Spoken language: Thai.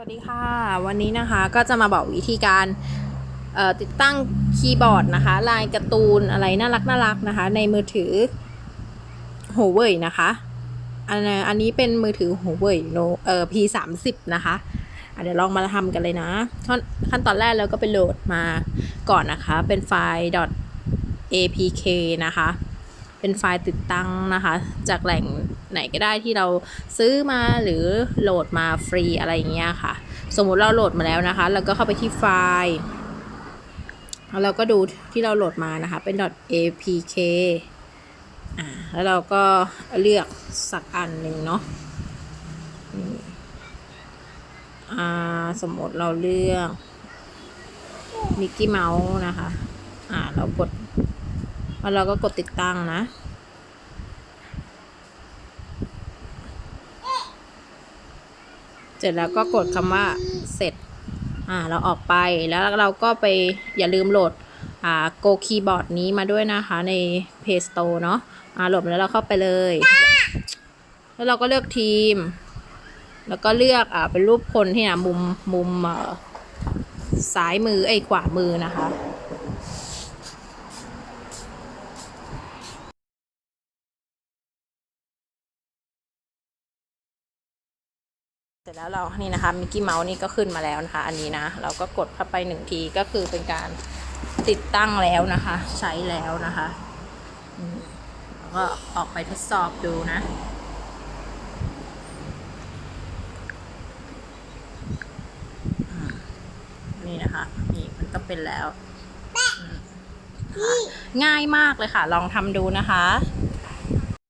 สวัสดีค่ะ วันนี้นะคะก็จะมาบอกวิธีการติดตั้งคีย์บอร์ดนะคะ ลายการ์ตูนอะไรน่ารักน่ารักนะคะ ในมือถือ Huawei นะคะอันอันนี้เป็นมือถือ Huawei No เอ่อ P30 นะคะะเดี๋ยวลองมาทำกันเลยนะขั้นขั้นตอนแรกเราก็ไปโหลดมาก่อนนะคะ เป็นไฟล์ .apk นะคะ เป็นไฟล์ติดตั้งนะคะ จากแหล่งไหนก็ได้ที่เราซื้อมาหรือโหลดมาฟรีอะไรอย่างเงี้ยค่ะ สมมุติเราโหลดมาแล้วนะคะ เราก็เข้าไปที่ไฟล์แล้วเราก็ดูที่เราโหลดมานะคะ เป็น .apk อ่าแล้วเราก็เลือกสักอันหนึ่งเนาะอ่าสมมติเราเลือกมิกกี้เมาส์นะคะ อ่า เรากด แล้วเราก็กดติดตั้งนะ เสร็จแล้วก็กดคำว่าเสร็จ อ่า เราออกไปแล้วเราก็ไปอย่าลืมโหลด อ่า Go Keyboard นี้มาด้วยนะคะใน Play Store เนาะอ่าโหลดแล้วเราเข้าไปเลย แล้วเราก็เลือกทีม แล้วก็เลือก อ่า เป็นรูปคนที่นะมุม มุมเอ่อซ้ายมือไอ้ขวามือนะคะ ร็จแล้วเรานี่นะคะมิกกี้เมาส์นี่ก็ขึ้นมาแล้วนะคะ อันนี้นะ เราก็กดเข้าไปหนึ่งทีก็คือเป็นการติดตั้งแล้วนะคะ ใช้แล้วนะคะแล้วก็ออกไปทดสอบดูนะนี่นะคะนี่มันก็เป็นแล้ว ง่ายมากเลยค่ะ ลองทำดูนะคะ